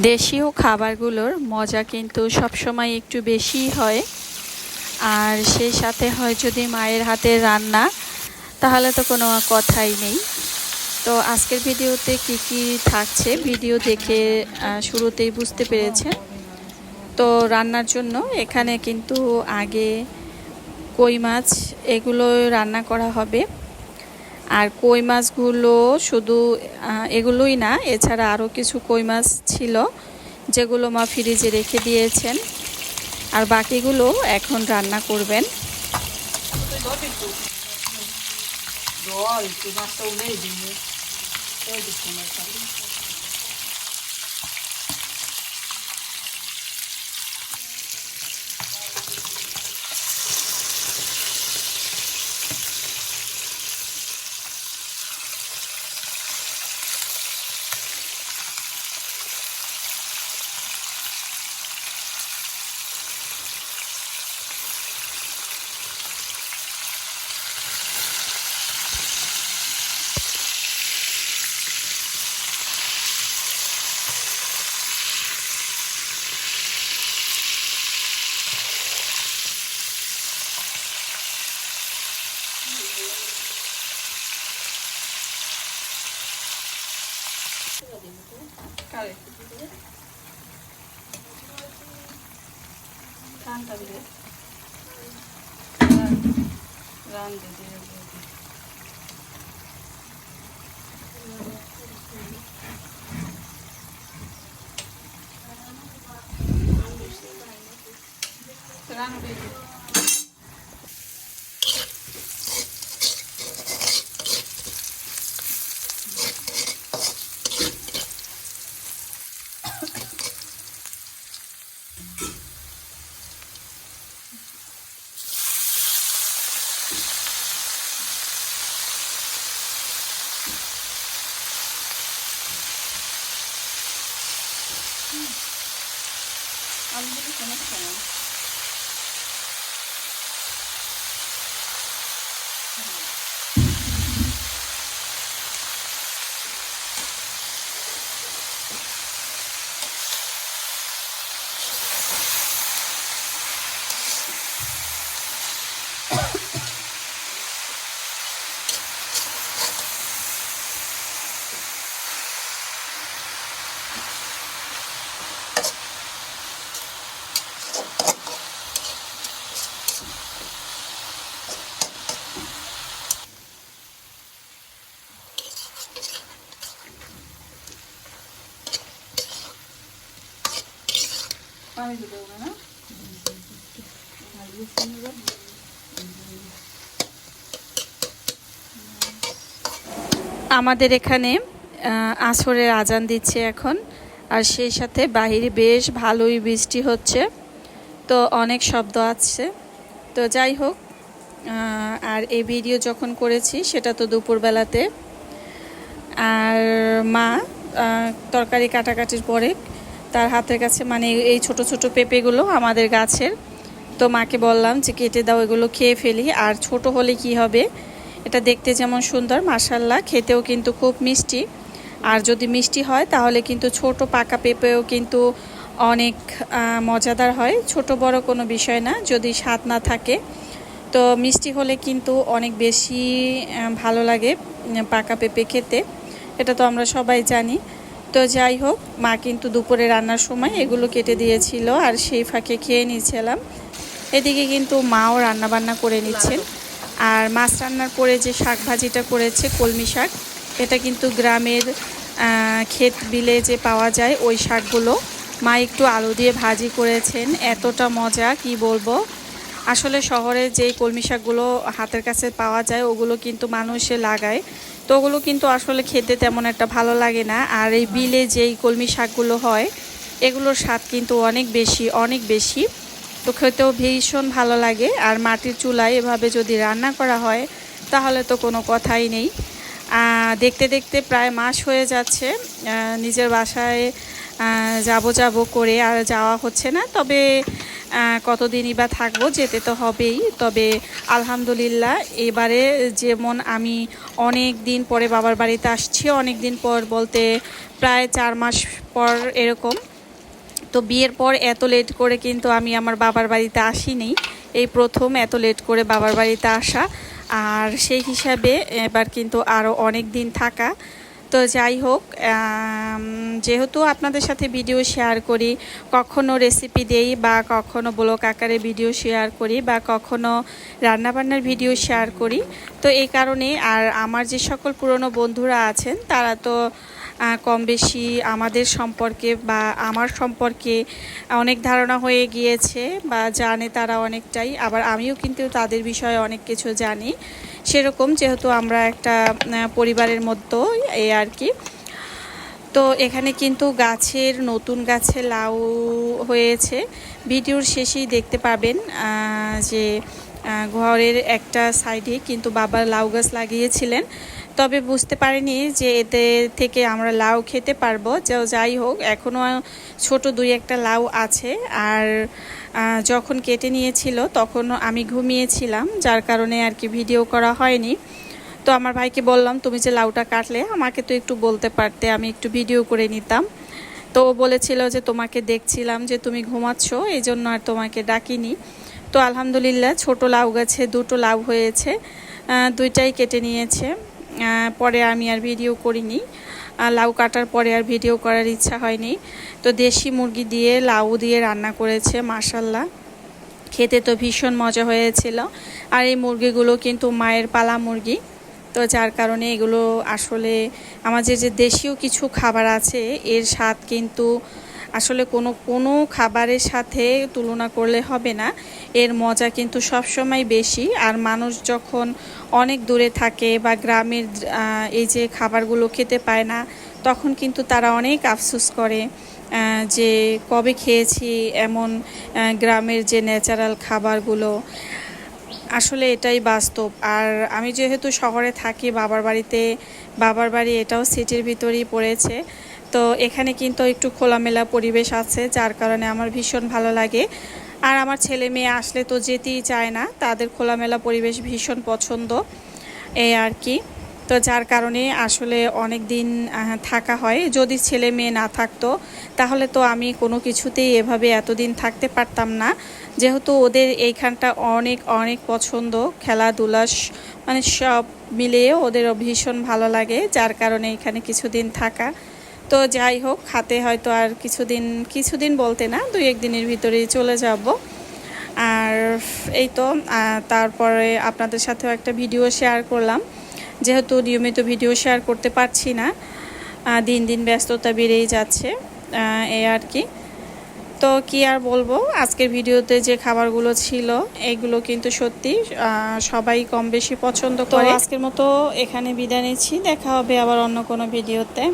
দেশীয় খাবারগুলোর মজা কিন্তু সবসময় একটু বেশিই হয়। আর সেই সাথে হয় যদি মায়ের হাতের রান্না, তাহলে তো কোনো কথাই নেই। তো আজকের ভিডিওতে কি কি থাকছে ভিডিও দেখে শুরুতেই বুঝতে পেরেছেন। তো রান্নার জন্য এখানে কিন্তু আগে কই মাছ এগুলো রান্না করা হবে। আর কই মাছগুলো শুধু এগুলোই না, এছাড়া আরও কিছু কই মাছ ছিল, যেগুলো মা ফ্রিজে রেখে দিয়েছেন। আর বাকিগুলো এখন রান্না করবেন। জল মাছটা। দিবি কানটা দিলে রান দিয়ে দিয়ে রান দিয়ে দিয়ে আলু conexão. আমাদের এখানে আসরের আজান দিচ্ছে এখন, আর সেই সাথে বাহিরে বেশ ভালোই বৃষ্টি হচ্ছে, তো অনেক শব্দ আছে তো যাই হোক আর এই ভিডিও যখন করেছি, সেটা তো দুপুরবেলাতে। আর মা তরকারি কাটাকাটির পরে তার হাতের কাছে মানে এই ছোট ছোট পেঁপেগুলো আমাদের গাছের। তো মাকে বললাম যে, কেটে দাও, এগুলো খেয়ে ফেলি। আর ছোট হলে কি হবে? এটা দেখতে যেমন সুন্দর মাসাল্লাহ খেতেও কিন্তু খুব মিষ্টি। আর যদি মিষ্টি হয়, তাহলে কিন্তু ছোট পাকা পেঁপেও কিন্তু অনেক মজাদার হয়। ছোট বড় কোনো বিষয় না, যদি স্বাদ না থাকে। তো মিষ্টি হলে কিন্তু অনেক বেশি ভালো লাগে, পাকা পেঁপে খেতে। এটা তো আমরা সবাই জানি। তো যাই হোক, মা কিন্তু দুপুরে রান্নার সময় এগুলো কেটে দিয়েছিল আর সেই ফাঁকে খেয়ে নিয়েছিলাম। এদিকে কিন্তু মাও রান্না বান্না করে নিচ্ছেন। আর মাছ রান্নার পরে যে শাক ভাজিটা করেছে কলমি শাক, এটা কিন্তু গ্রামের ক্ষেত বিলে যে পাওয়া যায় ওই শাকগুলো। মা একটু আলু দিয়ে ভাজি করেছেন, এতটা মজা, কি বলব? আসলে শহরে যে কলমি শাকগুলো হাতের কাছে পাওয়া যায়, ওগুলো কিন্তু মানুষে লাগায়। তো ওগুলো কিন্তু আসলে খেতে তেমন একটা ভালো লাগে না। আর এই বিলে যেই কলমি শাকগুলো হয়, এগুলোর স্বাদ কিন্তু অনেক বেশি অনেক বেশি। তো খেতেও ভীষণ ভালো লাগে। আর মাটির চুলায় এভাবে যদি রান্না করা হয়, তাহলে তো কোনো কথাই নেই। দেখতে দেখতে প্রায় মাস হয়ে যাচ্ছে। নিজের বাসায় যাব যাব করে আর যাওয়া হচ্ছে না। তবে কতদিনই বা থাকব যেতে তো হবেই। তবে আলহামদুলিল্লাহ, এবারে যেমন আমি অনেক দিন পরে বাবার বাড়িতে আসছি, অনেক দিন পর বলতে প্রায় চার মাস পর এরকম। তো বিয়ের পর এত লেট করে কিন্তু আমি আমার বাবার বাড়িতে আসিনি। এই প্রথম এত লেট করে বাবার বাড়িতে আসা। আর সেই হিসাবে এবার কিন্তু আরও অনেক দিন থাকা। তো যাই হোক যেহেতু আপনাদের সাথে ভিডিও শেয়ার করি, কখনো রেসিপি দেই বা কখনো ব্লগ আকারে ভিডিও শেয়ার করি বা কখনো রান্নাবান্নার ভিডিও শেয়ার করি, তো এই কারণে আর আমার যে সকল পুরনো বন্ধুরা আছেন, তারা তো কম বেশি আমাদের সম্পর্কে বা আমার সম্পর্কে অনেক ধারণা হয়ে গিয়েছে বা জানে তারা অনেকটাই। আবার আমিও কিন্তু তাদের বিষয়ে অনেক কিছু জানি। সেরকম, যেহেতু আমরা একটা পরিবারের মতো এই আর কি। তো এখানে কিন্তু গাছের, নতুন গাছে লাউ হয়েছে। ভিডিওর শেষেই দেখতে পাবেন যে ঘরের একটা সাইডে কিন্তু বাবা লাউ গাছ লাগিয়েছিলেন। তবে বুঝতে পারিনি যে এতে থেকে আমরা লাউ খেতে পারব। যাই হোক এখনও ছোট দুই একটা লাউ আছে। আর যখন কেটে নিয়েছিল তখন আমি ঘুমিয়েছিলাম, যার কারণে আর কি ভিডিও করা হয়নি। তো আমার ভাইকে বললাম, তুমি যে লাউটা কাটলে, আমাকে তো একটু বলতে পারতে, আমি একটু ভিডিও করে নিতাম। তো বলেছিল যে, তোমাকে দেখছিলাম যে তুমি ঘুমাচ্ছ এই জন্য আর তোমাকে ডাকিনি। তো আলহামদুলিল্লাহ, ছোট লাউ গাছে দুটো লাউ হয়েছে দুইটাই কেটে নিয়েছে। পরে আমি আর ভিডিও করিনি। লাউ কাটার পরে আর ভিডিও করার ইচ্ছা হয়নি। তো দেশি মুরগি দিয়ে লাউ দিয়ে রান্না করেছে মাসাল্লাহ খেতে তো ভীষণ মজা হয়েছিল। আর এই মুরগিগুলো কিন্তু মায়ের পালা মুরগি। তো যার কারণে এগুলো আসলে আমাদের যে দেশীয় কিছু খাবার আছে, এর স্বাদ কিন্তু আসলে কোনো কোনো খাবারের সাথে তুলনা করলে হবে না। এর মজা কিন্তু সবসময় বেশি। আর মানুষ যখন অনেক দূরে থাকে বা গ্রামের এই যে খাবারগুলো খেতে পায় না, তখন কিন্তু তারা অনেক আফসোস করে যে কবে খেয়েছি এমন গ্রামের যে ন্যাচারাল খাবারগুলো। আসলে এটাই বাস্তব। আর আমি যেহেতু শহরে থাকি, বাবার বাড়িতে, বাবার বাড়ি এটাও সিটির ভিতরেই পড়েছে। তো এখানে কিন্তু একটু খোলামেলা পরিবেশ আছে, যার কারণে আমার ভীষণ ভালো লাগে। আর আমার ছেলে মেয়ে আসলে তো যেতেই চায় না, তাদের খোলামেলা পরিবেশ ভীষণ পছন্দ, এই আর কি। তো যার কারণে আসলে অনেক দিন থাকা হয়। যদি ছেলে মেয়ে না থাকতো, তাহলে তো আমি কোনো কিছুতেই এভাবে এতদিন থাকতে পারতাম না। যেহেতু ওদের এইখানটা অনেক অনেক পছন্দ, খেলাধুলা মানে সব মিলিয়ে ওদের ভীষণ ভালো লাগে, যার কারণে এখানে কিছুদিন থাকা। তো যাই হোক হাতে হয়তো আর কিছুদিন কিছুদিন বলতে না দুই একদিনের ভিতরেই চলে যাব। আর এই তো তারপরে আপনাদের সাথেও একটা ভিডিও শেয়ার করলাম। যেহেতু নিয়মিত ভিডিও শেয়ার করতে পারছি না দিন দিন ব্যস্ততা বেড়েই যাচ্ছে এই আর কি। তো কি আর বলব আজকের ভিডিওতে যে খাবারগুলো ছিল এগুলো কিন্তু সত্যি সবাই কম বেশি পছন্দ করে। আজকের মতো এখানে বিদায় নিচ্ছি দেখা হবে আবার অন্য কোনো ভিডিওতে।